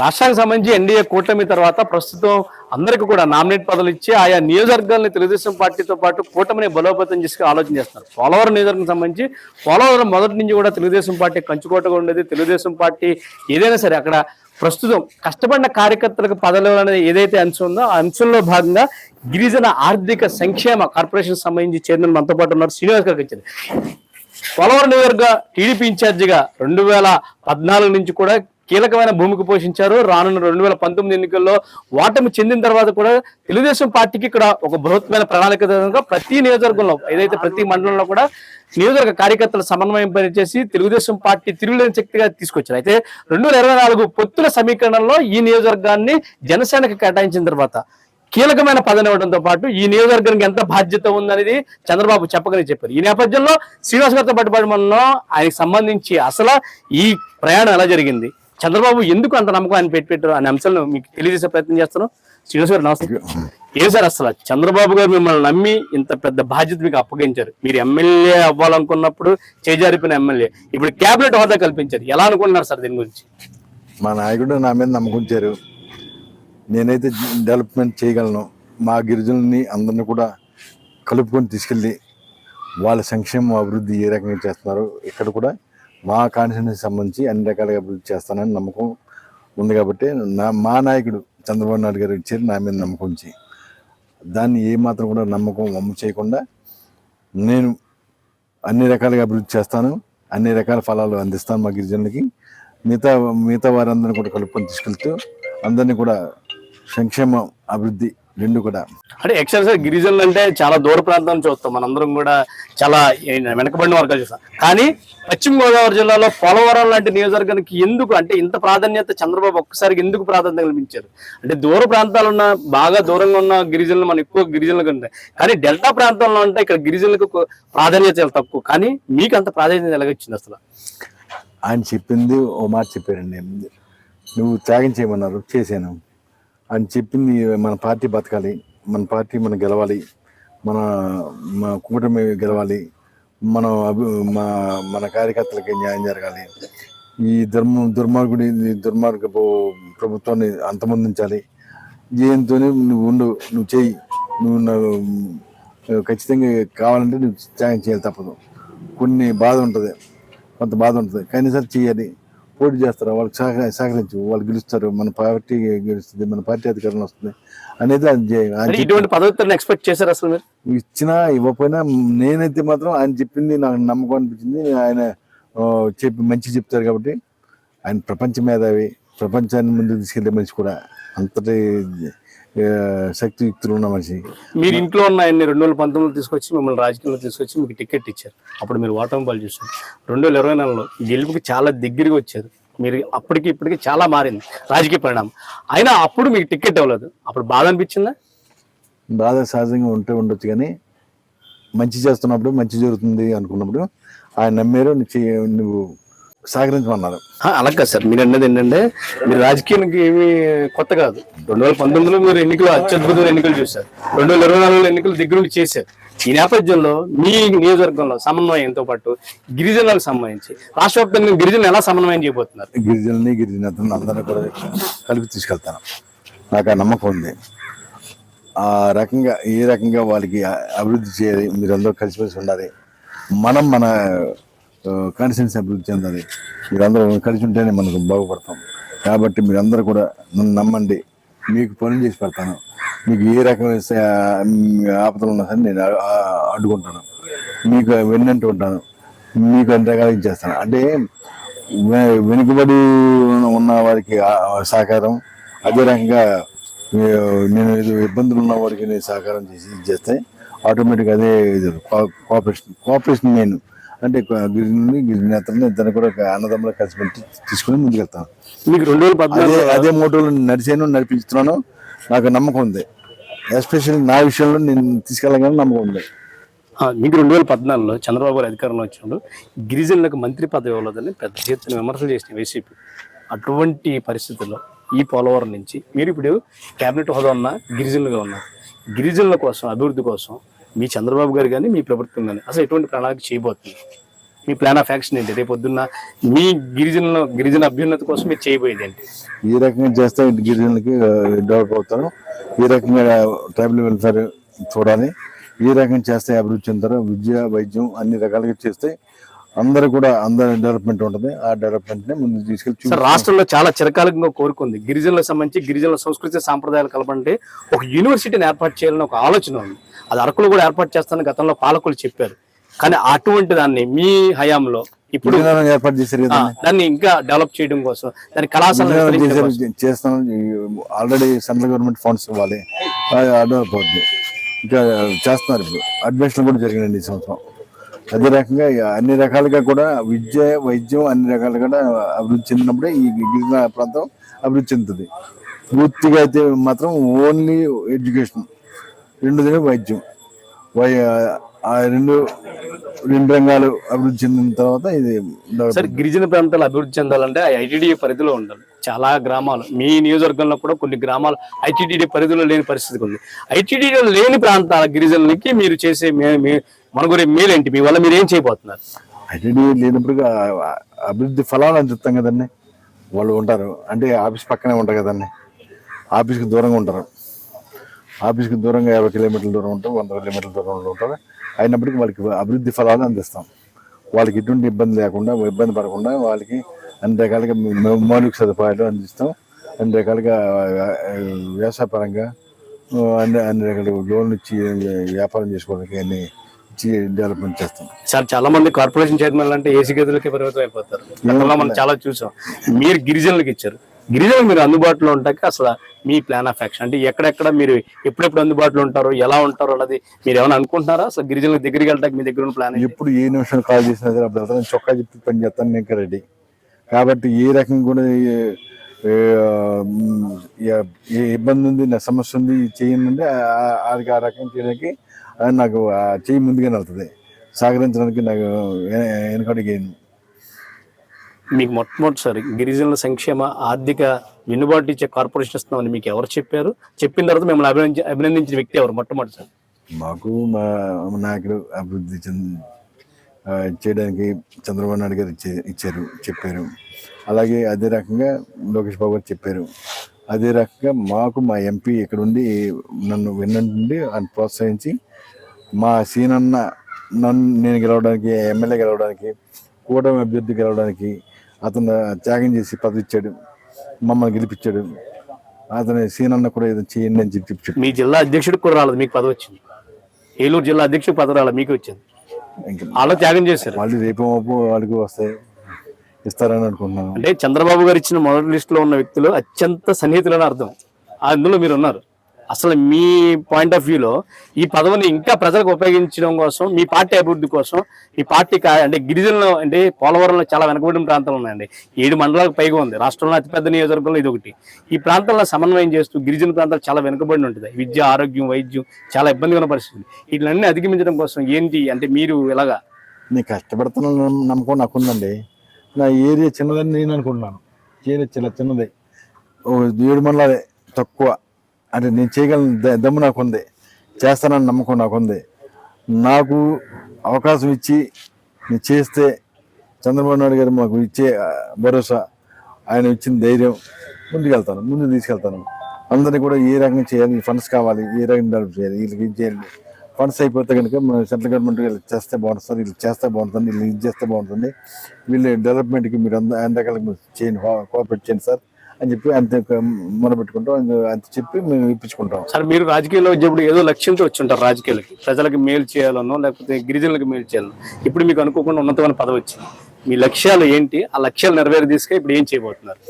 రాష్ట్రానికి సంబంధించి ఎన్డీఏ కూటమి తర్వాత ప్రస్తుతం అందరికీ కూడా నామినేట్ పదవులు ఇచ్చి ఆయా నియోజకవర్గాలని తెలుగుదేశం పార్టీతో పాటు కూటమిని బలోపేతం చేసుకుని ఆలోచన చేస్తున్నారు. పోలవరం నియోజకవర్గం సంబంధించి పోలవరం మొదటి నుంచి కూడా తెలుగుదేశం పార్టీ కంచుకోటగా ఉండేది. తెలుగుదేశం పార్టీ ఏదైనా సరే అక్కడ ప్రస్తుతం కష్టపడిన కార్యకర్తలకు పదవులు అనేది ఏదైతే అంశం ఉందో ఆ అంశంలో భాగంగా గిరిజన ఆర్థిక సంక్షేమ కార్పొరేషన్ సంబంధించి చైర్మన్ మనతో పాటు ఉన్నారు. శ్రీనివాస్ గారికి ఇచ్చింది పోలవరం నియోజకవర్గ టీడీపీ ఇన్ఛార్జిగా రెండు వేల పద్నాలుగు నుంచి కూడా కీలకమైన భూమిక పోషించారు. రానున్న రెండు వేల పంతొమ్మిది ఎన్నికల్లో ఓటమి చెందిన తర్వాత కూడా తెలుగుదేశం పార్టీకి ఇక్కడ ఒక బృహత్మైన ప్రణాళిక ప్రతి నియోజకవర్గంలో ఏదైతే ప్రతి మండలంలో కూడా నియోజకవర్గ కార్యకర్తల సమన్వయం పనిచేసి తెలుగుదేశం పార్టీ తిరుగులేని శక్తిగా తీసుకొచ్చారు. అయితే రెండు వేల ఇరవై నాలుగు పొత్తుల సమీకరణలో ఈ నియోజకవర్గాన్ని జనసేనకు కేటాయించిన తర్వాత కీలకమైన పదవి ఇవ్వడంతో పాటు ఈ నియోజకవర్గానికి ఎంత బాధ్యత ఉందనేది చంద్రబాబు చెప్పకనే చెప్పారు. ఈ నేపథ్యంలో శ్రీనివాస్ గారితో పట్టుబడి మనలో ఆయనకు సంబంధించి అసలు ఈ ప్రయాణం ఎలా జరిగింది? చంద్రబాబు ఎందుకు అంత నమ్మకం ఆయన పెట్టి పెట్టారు అనే అంశాలను మీకు తెలియజేసే ప్రయత్నం చేస్తాను శ్రీనివాస్ గారు నమస్తే. ఏ సార్ అసలు చంద్రబాబు గారు మిమ్మల్ని నమ్మి ఇంత పెద్ద బాధ్యత మీకు అప్పగించారు? మీరు ఎమ్మెల్యే అవ్వాలనుకున్నప్పుడు చేజారిపోయిన ఎమ్మెల్యే. ఇప్పుడు కేబినెట్ హోదా కల్పించారు. ఎలా అనుకుంటున్నారు సార్ దీని గురించి? మా నాయకుడు నా మీద నమ్మకం ఉంచారు. నేనైతే డెవలప్మెంట్ చేయగలను. మా గిరిజనుల్ని అందరిని కూడా కలుపుకొని తీసుకెళ్ళి వాళ్ళ సంక్షేమ అభివృద్ధి ఏ రకంగా చేస్తున్నారు ఇక్కడ కూడా మా కాన్స్టిట్యూన్సీ సంబంధించి అన్ని రకాలుగా అభివృద్ధి చేస్తానని నమ్మకం ఉంది కాబట్టి నా మా నాయకుడు చంద్రబాబు నాయుడు గారు ఇచ్చారు నా మీద నమ్మకం ఉంచి. దాన్ని ఏమాత్రం కూడా నమ్మకం వమ్ము చేయకుండా నేను అన్ని రకాలుగా అభివృద్ధి చేస్తాను అన్ని రకాల ఫలాలు అందిస్తాను మా గిరిజనులకి. మిగతా మిగతా వారందరిని కూడా కలుపుకొని తీసుకెళ్తూ అందరినీ కూడా సంక్షేమ అభివృద్ధి రెండు కూడా. అంటే యాక్చువల్ సార్ గిరిజనులు అంటే చాలా దూర ప్రాంతం చూస్తాం మనందరం కూడా చాలా వెనకబడిన వర్గాలు చూస్తాం. కానీ పశ్చిమ గోదావరి జిల్లాలో పోలవరం లాంటి నియోజకవర్గానికి ఎందుకు అంటే ఇంత ప్రాధాన్యత చంద్రబాబు ఒక్కసారికి ఎందుకు ప్రాధాన్యత కల్పించారు అంటే దూర ప్రాంతాలు ఉన్న బాగా దూరంగా ఉన్న గిరిజనులు మనం ఎక్కువ గిరిజనులకు ఉంటాయి కానీ డెల్టా ప్రాంతంలో అంటే ఇక్కడ గిరిజనులకు ప్రాధాన్యత చాలా తక్కువ. కానీ మీకు అంత ప్రాధాన్యత ఎలాగొచ్చింది అసలు? ఆయన చెప్పింది ఓ మాట చెప్పారండి. నువ్వు త్యాగం చేయమన్నారు చేశాను. అని చెప్పింది మన పార్టీ బతకాలి మన పార్టీ మనం గెలవాలి మన మా కూటమి గెలవాలి మన అభి మా మన కార్యకర్తలకి న్యాయం జరగాలి. ఈ దుర్మ దుర్మార్గుడి దుర్మార్గ దుర్మార్గపు ప్రభుత్వాన్ని అంతమొందించాలి. దీంతో నువ్వు ఉండు నువ్వు చెయ్యి నువ్వు ఖచ్చితంగా కావాలంటే నువ్వు త్యాగం చేయాలి తప్పదు. కొన్ని బాధ ఉంటుంది కొంత బాధ ఉంటుంది. కానీ సార్ చేయాలి. పోటీ చేస్తారు? వాళ్ళకి సహక సహకరించు వాళ్ళు గెలుస్తారు. మన పార్టీ గెలుస్తుంది మన పార్టీ అధికారంలో వస్తుంది అనేది ఇటువంటి పదవిని ఎక్స్పెక్ట్ చేశారు అసలు మీరు? ఇచ్చినా ఇవ్వకపోయినా నేనైతే మాత్రం ఆయన చెప్పింది నాకు నమ్మకం అనిపించింది. ఆయన చెప్పి మంచి చెప్తారు కాబట్టి ఆయన ప్రపంచ మేధావి ప్రపంచాన్ని ముందుకు తీసుకెళ్ళే మనిషి కూడా. అంతటి శక్తియుక్తులు ఉన్న మనిషి. మీరు ఇంట్లో ఉన్న ఆయన్ని రెండు వేల పంతొమ్మిదిలో తీసుకొచ్చి మిమ్మల్ని రాజకీయంలో తీసుకొచ్చి మీకు టికెట్ ఇచ్చారు. అప్పుడు మీరు ఓటమి పాలు చూసారు రెండు వేల ఇరవై నెలలో గెలుపుకి చాలా దగ్గరగా వచ్చారు. మీరు అప్పటికి ఇప్పటికి చాలా మారింది రాజకీయ పరిణామం. అయినా అప్పుడు మీకు టికెట్ ఇవ్వలేదు. అప్పుడు బాధ అనిపించిందా? బాధ సహజంగా ఉంటే ఉండొచ్చు కానీ మంచి చేస్తున్నప్పుడు మంచి జరుగుతుంది అనుకున్నప్పుడు ఆయన నమ్మారు నువ్వు సహకరించమన్నారు అలా కాదు సార్ మీరు అన్నది ఏంటంటే మీరు రాజకీయానికి ఏమి కొత్త కాదు. రెండు వేల పంతొమ్మిదిలో మీరు ఎన్నికలు అత్యద్భుతమైన ఎన్నికలు చూశారు. రెండు వేల ఇరవై నాలుగులో ఎన్నికలు దగ్గర చేశారు. ఈ నేపథ్యంలో మీ నియోజకవర్గంలో సమన్వయంతో పాటు గిరిజనులకు సంబంధించి రాష్ట్ర వ్యాప్తంగా గిరిజనులు ఎలా సమన్వయం చేయబోతున్నారు? గిరిజనుల్ని గిరిజనతను అందరినీ కూడా కలిపి తీసుకెళ్తాను. నాకు ఆ నమ్మకం ఉంది. ఆ రకంగా ఏ రకంగా వాళ్ళకి అభివృద్ధి చేయాలి మీరందరూ కలిసిమెలిసి ఉండాలి. మనం మన కాన్స్టిట్యూన్సీ అభివృద్ధి చెందాలి. మీరందరూ కలిసి ఉంటేనే మనకు బాగుపడతాం. కాబట్టి మీరందరూ కూడా నన్ను నమ్మండి. మీకు పనులు చేసి పెడతాను. మీకు ఏ రకమైన ఆపదలు ఉన్నా సరే నేను అడ్డుకుంటాను. మీకు వెన్నంటూ ఉంటాను. మీకు అన్ని రకాలుగా చేస్తాను. అంటే వె- వెనుకబడి ఉన్న వారికి సహకారం అదే రకంగా నేను ఏదో ఇబ్బందులు ఉన్న వారికి నేను సహకారం చేసి ఇది చేస్తే ఆటోమేటిక్గా అదే కోఆపరేషన్ కోఆపరేషన్ నేను అంటే గిరిజనుని గిరిజనేతలని ఇద్దరు కూడా ఒక అన్నదమ్ములు కలిసి పెట్టి తీసుకుని ముందుకెళ్తాను మీకు రెండు వేల అదే పద్నాలుగు అదే మోటోలో నడిచాను నడిపిస్తున్నాను. నాకు నమ్మకం ఉంది. ఎస్పెషల్లీ నా విషయంలో నేను తీసుకెళ్ళగానే నమ్మకం ఉంది. మీకు రెండు వేల పద్నాలుగులో చంద్రబాబు గారు అధికారంలో వచ్చినప్పుడు గిరిజనులకు మంత్రి పదవి ఇవ్వలేదని పెద్ద ఎత్తున విమర్శలు చేసిన వైసీపీ. అటువంటి పరిస్థితుల్లో ఈ పోలవరం నుంచి మీరు ఇప్పుడు కేబినెట్ హోదా ఉన్న గిరిజనులుగా ఉన్నారు గిరిజనుల కోసం అభివృద్ధి కోసం మీ చంద్రబాబు గారు కానీ మీ ప్రభుత్వం కానీ అసలు ఎటువంటి ప్రణాళిక చేయబోతుంది? మీ ప్లాన్ ఆఫ్ యాక్షన్ ఏంటి? రేపు పొద్దున్న మీ గిరిజనుల గిరిజన అభ్యున్నతి కోసం మీరు చేయబోయేది ఏంటి? ఈ రకంగా చేస్తే గిరిజనులకి డెవలప్ అవుతారు. ఈ రకంగా ట్రైబల్ వెల్ఫేర్ చూడాలి. ఈ రకంగా చేస్తే అభివృద్ధి చెందుతారు. విద్య వైద్యం అన్ని రకాలుగా చేస్తే అందరూ కూడా అందరి డెవలప్మెంట్ ఉంటుంది. ఆ డెవలప్మెంట్ని ముందు తీసుకెళ్ళి రాష్ట్రంలో చాలా చిరకాలంగా కోరుకుంది. గిరిజనులకు సంబంధించి గిరిజనుల సంస్కృతి సాంప్రదాయాలు కలపంటే ఒక యూనివర్సిటీని ఏర్పాటు చేయాలని ఒక ఆలోచన ఉంది. అది అరకులో కూడా ఏర్పాటు చేస్తానని గతంలో పాలకులు చెప్పారు. కానీ అటువంటి దాన్ని మీ హయాంలో ఇప్పుడు ఏర్పాటు చేశారు దాన్ని ఇంకా డెవలప్ చేయడం కోసం దాని కళాశాల. చేస్తాను. ఆల్రెడీ సెంట్రల్ గవర్నమెంట్ ఫండ్స్ ఇవ్వాలి. అది డెవలప్ అవుతుంది ఇంకా చేస్తున్నారు ఇప్పుడు. అడ్మిషన్ కూడా జరిగిందండి ఈ సంవత్సరం. అదే రకంగా అన్ని రకాలుగా కూడా విద్య వైద్యం అన్ని రకాలుగా కూడా అభివృద్ధి చెందినప్పుడే ఈ గిరిజన ప్రాంతం అభివృద్ధి చెందుతుంది. పూర్తిగా అయితే మాత్రం ఓన్లీ ఎడ్యుకేషన్ రెండుదే వైద్యం. వై ఆ రెండు రెండు రంగాలు అభివృద్ధి చెందిన తర్వాత ఇది సార్ గిరిజన ప్రాంతాలు అభివృద్ధి చెందాలంటే ఐటీడీ పరిధిలో ఉండాలి. చాలా గ్రామాలు. మీ నియోజకవర్గంలో కూడా కొన్ని గ్రామాలు ఐటీడీ పరిధిలో లేని పరిస్థితి ఉంది. ఐటీడీలో లేని ప్రాంతాల గిరిజనులకి మీరు చేసే మే- గురి మీరేంటి మీ వల్ల మీరు ఏం చేయబోతున్నారు? ఐటీడీ లేనప్పుడు అభివృద్ధి ఫలాలు అని చెప్తాం కదండి. వాళ్ళు ఉంటారు. అంటే ఆఫీస్ పక్కనే ఉంటారు కదండి. ఆఫీస్కి దూరంగా ఉంటారు. ఆఫీస్కి దూరంగా యాభై కిలోమీటర్ల దూరం ఉంటారు వంద కిలోమీటర్ల దూరంలో ఉంటారు. అయినప్పటికీ వాళ్ళకి అభివృద్ధి ఫలాలు అందిస్తాం. వాళ్ళకి ఎటువంటి ఇబ్బంది లేకుండా ఇబ్బంది పడకుండా వాళ్ళకి అన్ని రకాలుగా మౌలిక సదుపాయాలు అందిస్తాం. అన్ని రకాలుగా వ్యవసాయపరంగా అన్ని అన్ని రకాల లోన్లు ఇచ్చి వ్యాపారం చేసుకోవడానికి అన్ని డెవలప్మెంట్ చేస్తాం. సార్ చాలా మంది కార్పొరేషన్ చైర్మన్ అంటే ఏసీ గదులకే పరిమితం అయిపోతారు. మనం చాలా చూసాం. మీరు గిరిజనులకు ఇచ్చారు. గిరిజనులు మీరు అందుబాటులో ఉంటాక అసలు మీ ప్లాన్ ఆఫ్ యాక్షన్ అంటే ఎక్కడెక్కడ మీరు ఎప్పుడెప్పుడు అందుబాటులో ఉంటారు ఎలా ఉంటారు అన్నది మీరు ఏమైనా అనుకుంటున్నారా? అసలు గిరిజనులకు దగ్గరికి వెళ్ళడానికి మీ దగ్గర ఉన్న ప్లాన్ ఎప్పుడు ఏ నిమిషం కాల్ చేసినా సరే అప్పుడు చొక్కా చెప్పి పని చేస్తాను నేను రెడీ. కాబట్టి ఏ రకంగా కూడా ఏ- ఇబ్బంది ఉంది నా సమస్య ఉంది చేయండి అంటే ఆ- ఆ- రకం చేయడానికి నాకు ఆ చెయ్యి ముందుగానే వెళ్తుంది. సహకరించడానికి నాకు వెనకడికి మీకు మొట్టమొదటిసారి గిరిజనుల సంక్షేమ ఆర్థిక వెన్నుబాటు ఇచ్చే కార్పొరేషన్ ఇస్తున్నామని మీకు ఎవరు చెప్పారు? చెప్పిన తర్వాత మిమ్మల్ని అభినందించి అభినందించిన వ్యక్తి ఎవరు మొట్టమొదటిసారి? మాకు మా నాయకుడు అభివృద్ధి చెంది చేయడానికి చంద్రబాబు నాయుడు గారు ఇచ్చే- ఇచ్చారు చెప్పారు. అలాగే అదే రకంగా లోకేష్ బాబు గారు చెప్పారు. అదే రకంగా మాకు మా ఎంపీ ఇక్కడ ఉండి నన్ను విన్నండి ఆయన ప్రోత్సహించి మా సీనన్న నన్ను నేను గెలవడానికి ఎమ్మెల్యే గెలవడానికి కూటమి అభ్యర్థి గెలవడానికి అతను త్యాగం చేసి పదవి ఇచ్చాడు మమ్మల్ని గెలిపించాడు. అతని సీనన్న కూడా ఏదో చేయండి అని చెప్పి చెప్పి మీ జిల్లా అధ్యక్షుడికి కూడా రాలేదు మీకు పదవి వచ్చింది. ఏలూరు జిల్లా అధ్యక్షుడికి పదవి రాలేదు మీకు వచ్చింది. వాళ్ళు త్యాగం చేశారు. మళ్ళీ రేపు వాళ్ళకి వస్తాయి ఇస్తారని అనుకుంటున్నాను. అంటే చంద్రబాబు గారు ఇచ్చిన మొదటి లిస్ట్లో ఉన్న వ్యక్తులు అత్యంత సన్నిహితులని అర్థం. అందులో మీరు ఉన్నారు అసలు మీ పాయింట్ ఆఫ్ వ్యూలో ఈ పదవిని ఇంకా ప్రజలకు ఉపయోగించడం కోసం మీ పార్టీ అభివృద్ధి కోసం మీ పార్టీ కా- అంటే గిరిజనులు అంటే పోలవరంలో చాలా వెనకబడిన ప్రాంతాలు ఉన్నాయండి. ఏడు మండలాలకు పైగా ఉంది. రాష్ట్రంలో అతిపెద్ద నియోజకవర్గంలో ఇది ఒకటి. ఈ ప్రాంతాల్లో సమన్వయం చేస్తూ గిరిజన ప్రాంతాలు చాలా వెనుకబడి ఉంటుంది విద్య ఆరోగ్యం వైద్యం చాలా ఇబ్బందిగా ఉన్న పరిస్థితి వీటిలన్నీ అధిగమించడం కోసం ఏంటి? అంటే మీరు ఇలాగా నేను కష్టపడుతున్న నమ్మకం నాకు ఉందండి నా ఏరియా చిన్నదని నేను అనుకుంటున్నాను. ఏరియా చిన్న చిన్నది. ఏడు మండలాలే తక్కువ. అంటే నేను చేయగలను ద- దమ్ము నాకు ఉంది చేస్తానని నమ్మకం నాకుంది. నాకు అవకాశం ఇచ్చి నేను చేస్తే చంద్రబాబు నాయుడు గారు మాకు ఇచ్చే భరోసా ఆయన ఇచ్చిన ధైర్యం ముందుకెళ్తాను ముందు తీసుకెళ్తాను. అందరినీ కూడా ఏ రకంగా చేయాలి ఫండ్స్ కావాలి ఏ రకంగా డెవలప్ చేయాలి వీళ్ళకి ఏం చేయాలి? ఫండ్స్ అయిపోతే కనుక మన సెంట్రల్ గవర్నమెంట్ వీళ్ళు చేస్తే బాగుంటుంది సార్ వీళ్ళు చేస్తే బాగుంటుంది వీళ్ళు ఇది చేస్తే బాగుంటుంది. వీళ్ళు డెవలప్మెంట్కి మీరు అంద అన్ని చేయండి కోఆపరేట్ చేయండి సార్. అని చెప్పి అంత మొదలుపెట్టుకుంటాం అంత చెప్పి మేము ఇప్పించుకుంటాం. సార్ మీరు రాజకీయాల్లో వచ్చేప్పుడు ఏదో లక్ష్యంతో వచ్చి ఉంటారు రాజకీయాలకి. ప్రజలకు మేలు చేయాలనో లేకపోతే గిరిజనులకు మేలు చేయాలనో. ఇప్పుడు మీకు అనుకోకుండా ఉన్నతమైన పదవి వచ్చింది. మీ లక్ష్యాలు ఏంటి? ఆ లక్ష్యాలు నెరవేరు తీసుకే ఇప్పుడు ఏం చేయబోతున్నారు?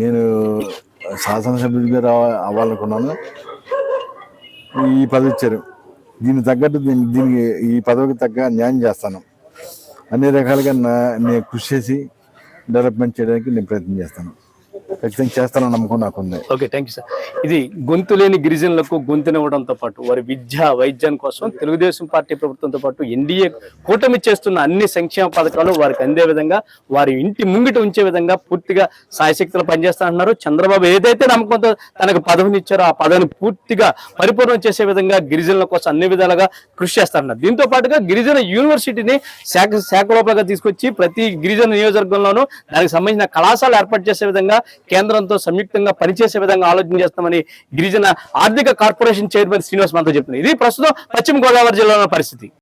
నేను శాసనసభ్యుడిగా రావ అవ్వాలనుకున్నాను. ఈ పదవి ఇచ్చారు. దీనికి తగ్గట్టు దీని దీనికి ఈ పదవికి తగ్గ న్యాయం చేస్తాను. అన్ని రకాలుగా నా నేను కృషి చేసి డెవలప్మెంట్ చేయడానికి నేను ప్రయత్నం చేస్తాను. వ్యక్తం చేస్తానని నమ్మకం నాకుంది ఓకే థ్యాంక్ యూ సార్ ఇది గొంతు లేని గిరిజనులకు గొంతునివ్వడంతో పాటు వారి విద్య వైద్యం కోసం తెలుగుదేశం పార్టీ ప్రభుత్వంతో పాటు ఎన్డీఏ కూటమి చేస్తున్న అన్ని సంక్షేమ పథకాలు వారికి అందే విధంగా వారి ఇంటి ముంగిట ఉంచే విధంగా పూర్తిగా సాయశక్తులు పనిచేస్తానంటున్నారు. చంద్రబాబు ఏదైతే నమ్మకంతో తనకు పదవిని ఇచ్చారో ఆ పదవిని పూర్తిగా పరిపూర్ణం చేసే విధంగా గిరిజనుల కోసం అన్ని విధాలుగా కృషి చేస్తారన్నారు దీంతో పాటుగా గిరిజన యూనివర్సిటీని శాఖ శాఖ లోపలగా తీసుకొచ్చి ప్రతి గిరిజన నియోజకవర్గంలోనూ దానికి సంబంధించిన కళాశాల ఏర్పాటు చేసే విధంగా కేంద్రంతో సంయుక్తంగా పనిచేసే విధంగా ఆలోచన చేస్తామని గిరిజన ఆర్థిక కార్పొరేషన్ చైర్మన్ శ్రీనివాస్ మనతో చెప్తున్నారు. ఇది ప్రస్తుతం పశ్చిమ గోదావరి జిల్లాలో పరిస్థితి.